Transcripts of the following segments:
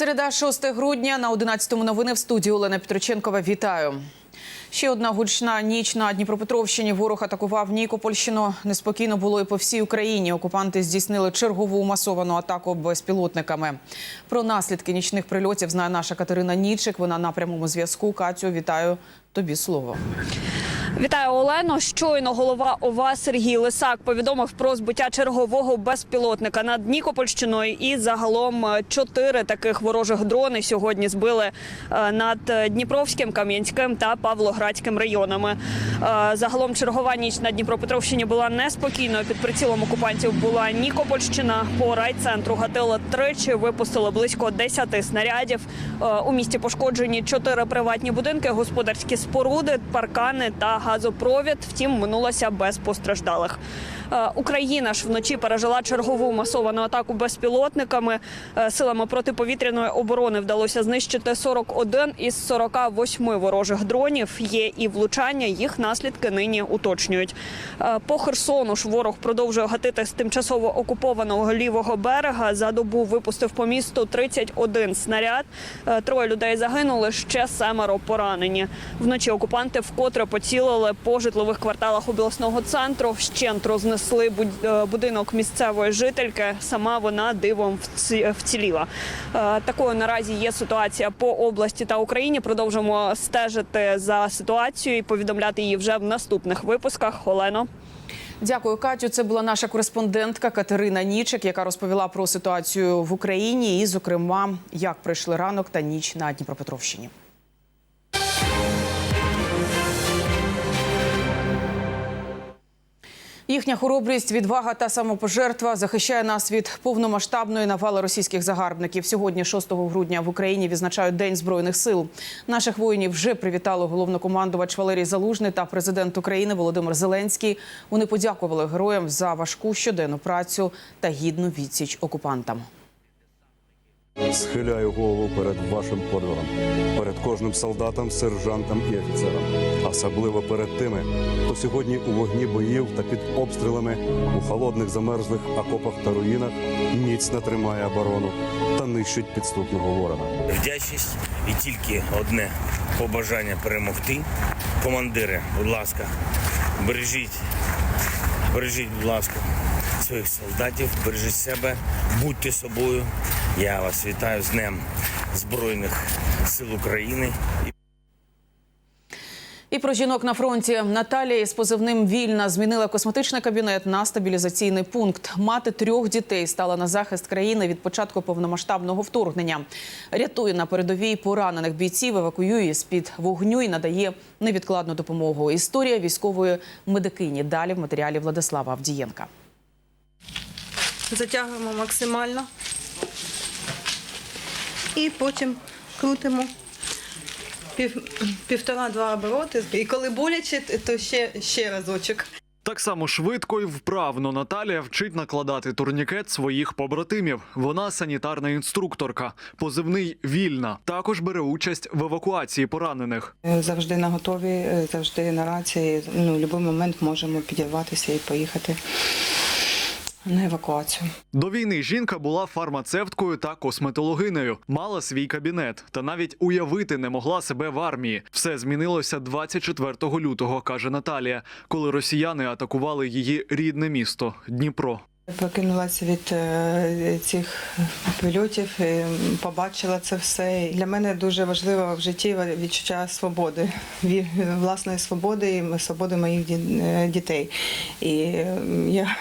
Середа 6 грудня на 11-му новини в студії Олена Петроченкова. Вітаю. Ще одна гучна ніч на Дніпропетровщині. Ворог атакував Нікопольщину. Неспокійно було і по всій Україні. Окупанти здійснили чергову масовану атаку безпілотниками. Про наслідки нічних прильотів знає наша Катерина Нічик. Вона на прямому зв'язку. Катю, вітаю. Тобі слово. Вітаю Олено. Щойно голова ОВА Сергій Лисак повідомив про збиття чергового безпілотника над Нікопольщиною. І загалом е, чотири таких ворожих дрони сьогодні збили е, над е, Дніпровським, Кам'янським та Павлоградським районами. Загалом чергова ніч на Дніпропетровщині була неспокійною. Під прицілом окупантів була Нікопольщина. По райцентру гатили тричі, випустили близько 10 снарядів. У місті пошкоджені чотири приватні будинки, господарські споруди, паркани та газопровід. Втім, минулося без постраждалих. Е, Україна ж вночі пережила чергову масовану атаку безпілотниками. Е, Силами протиповітряної оборони вдалося знищити 41 із 48 ворожих дронів. Є і влучання. Їх наслідки нині уточнюють. Е, По Херсону ж ворог продовжує гатити з тимчасово окупованого лівого берега. За добу випустив по місту 31 снаряд. Троє людей загинули, ще семеро поранені. Вночі окупанти вкотре поцілили по житлових кварталах обласного центру. Вщент рознесли е, будинок місцевої жительки. Сама вона дивом вці- вціліла. Е, Такою наразі є ситуація по області та Україні. Продовжимо стежити за ситуацією і повідомляти її вже в наступних випусках. Олено. Дякую, Катю. Це була наша кореспондентка Катерина Нічик, яка розповіла про ситуацію в Україні і, зокрема, як пройшли ранок та ніч на Дніпропетровщині. Їхня хоробрість, відвага та самопожертва захищає нас від повномасштабної навали російських загарбників. Сьогодні, 6 грудня, в Україні відзначають День збройних сил. Наших воїнів вже привітали головнокомандувач Валерій Залужний та президент України Володимир Зеленський. Вони подякували героям за важку щоденну працю та гідну відсіч окупантам. Схиляю голову перед вашим подвигом, перед кожним солдатом, сержантом і офіцером, особливо перед тими, хто сьогодні у вогні боїв та під обстрілами у холодних замерзлих окопах та руїнах міцно тримає оборону та нищить підступного ворога. Вдячність і тільки одне побажання перемогти. Командири, будь ласка, бережіть, бережіть, будь ласка, своїх солдатів, бережіть себе, будьте собою. Я вас вітаю з Днем Збройних сил України. Про жінок на фронті Наталія із позивним Вільна змінила косметичний кабінет на стабілізаційний пункт. Мати трьох дітей стала на захист країни від початку повномасштабного вторгнення. Рятує на передовій поранених бійців, евакуює з під вогню і надає невідкладну допомогу. Історія військової медикині. Далі в матеріалі Владислава Авдієнка. Затягуємо максимально. І потім крутимо пів, півтора-два обороти. І коли боляче, то ще, ще разочок. Так само швидко і вправно Наталія вчить накладати турнікет своїх побратимів. Вона санітарна інструкторка, позивний вільна. Також бере участь в евакуації поранених. Завжди на готові, завжди на рації. Ну, в будь-який момент можемо підірватися і поїхати на евакуацію. До війни жінка була фармацевткою та косметологинею, мала свій кабінет та навіть уявити не могла себе в армії. Все змінилося 24 лютого, каже Наталія, коли росіяни атакували її рідне місто Дніпро. Прокинулася від е, цих польотів, побачила це все. Для мене дуже важливо в житті відчуття свободи, власної свободи і свободи моїх е, дітей. І я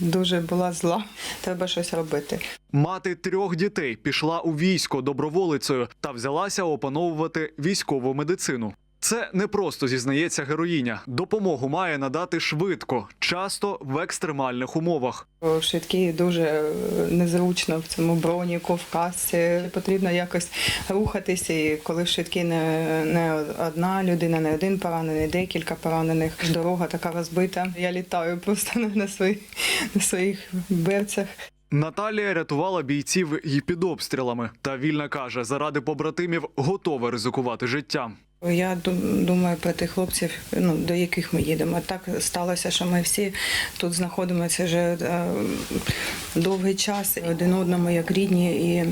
дуже була зла. Треба щось робити. Мати трьох дітей пішла у військо доброволицею та взялася опановувати військову медицину. Це не просто зізнається героїня. Допомогу має надати швидко, часто в екстремальних умовах. В швидкій дуже е, незручно в цьому броніку, в касці. Потрібно якось рухатися. І коли в швидкій не, не одна людина, не один поранений, декілька поранених. Дорога така розбита. Я літаю просто на, на, своїх, на своїх берцях. Наталія рятувала бійців і під обстрілами. Та вільна каже, заради побратимів готова ризикувати життям. Я ду- думаю про тих хлопців, ну до яких ми їдемо. Так сталося, що ми всі тут знаходимося вже е, довгий час, один одному як рідні, і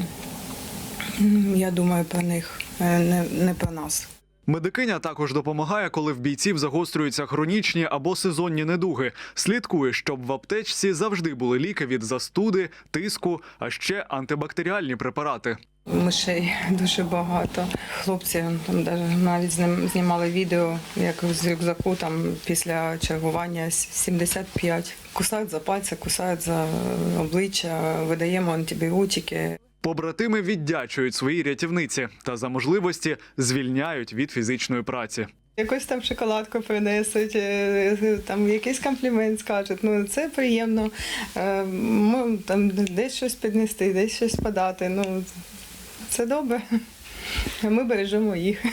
Я думаю про них, е, не, не про нас. Медикиня також допомагає, коли в бійців загострюються хронічні або сезонні недуги. Слідкує, щоб в аптечці завжди були ліки від застуди, тиску, а ще антибактеріальні препарати. Мишей дуже багато. Хлопці там навіть знім- знімали відео, як з рюкзаку там після чергування с- 75. Кусають за пальці, кусають за е, обличчя, видаємо антибіотики. Побратими віддячують своїй рятівниці та за можливості звільняють від фізичної праці. Якусь там шоколадку принесуть, е, там якийсь комплімент скажуть. Ну це приємно. Е, мо- Там десь щось піднести, десь щось подати. Ну це добре. Ми бережемо їх.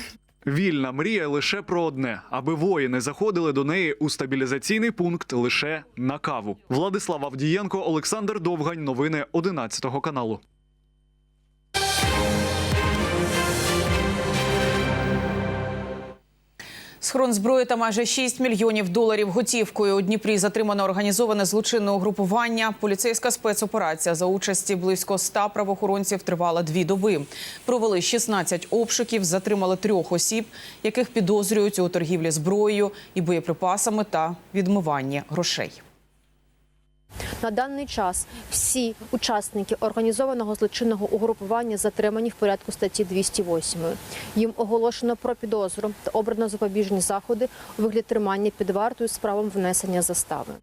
Вільна мріє лише про одне, аби воїни заходили до неї у стабілізаційний пункт лише на каву. Владислав Авдієнко, Олександр Довгань. Новини 11 каналу. Схрон зброї та майже 6 мільйонів доларів готівкою. У Дніпрі затримано організоване злочинне угрупування. Поліцейська спецоперація за участі близько 100 правоохоронців тривала дві доби. Провели 16 обшуків, затримали трьох осіб, яких підозрюють у торгівлі зброєю і боєприпасами та відмиванні грошей. На даний час всі учасники організованого злочинного угрупування затримані в порядку статті 208. Їм оголошено про підозру та обрано запобіжні заходи у вигляді тримання під вартою з правом внесення застави.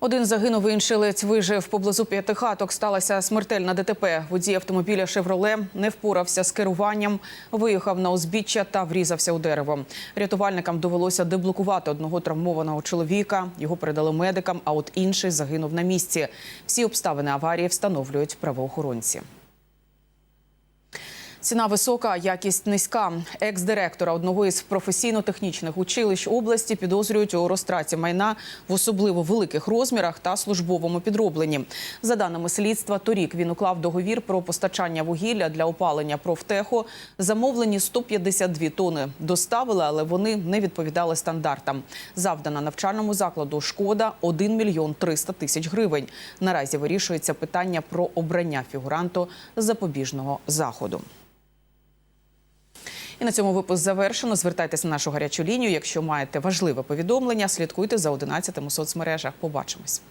Один загинув, інший ледь вижив. Поблизу п'яти хаток. сталася смертельна ДТП. Водій автомобіля «Шевроле» не впорався з керуванням, виїхав на узбіччя та врізався у дерево. Рятувальникам довелося деблокувати одного травмованого чоловіка. Його передали медикам, а от інший загинув на місці. Всі обставини аварії встановлюють правоохоронці. Ціна висока, якість низька. Екс-директора одного із професійно-технічних училищ області підозрюють у розтраті майна в особливо великих розмірах та службовому підробленні. За даними слідства, торік він уклав договір про постачання вугілля для опалення профтеху. Замовлені 152 тони доставили, але вони не відповідали стандартам. Завдана навчальному закладу шкода 1 мільйон 300 тисяч гривень. Наразі вирішується питання про обрання фігуранту запобіжного заходу. І на цьому випуск завершено. Звертайтеся на нашу гарячу лінію. Якщо маєте важливе повідомлення, слідкуйте за 11 у соцмережах. Побачимось.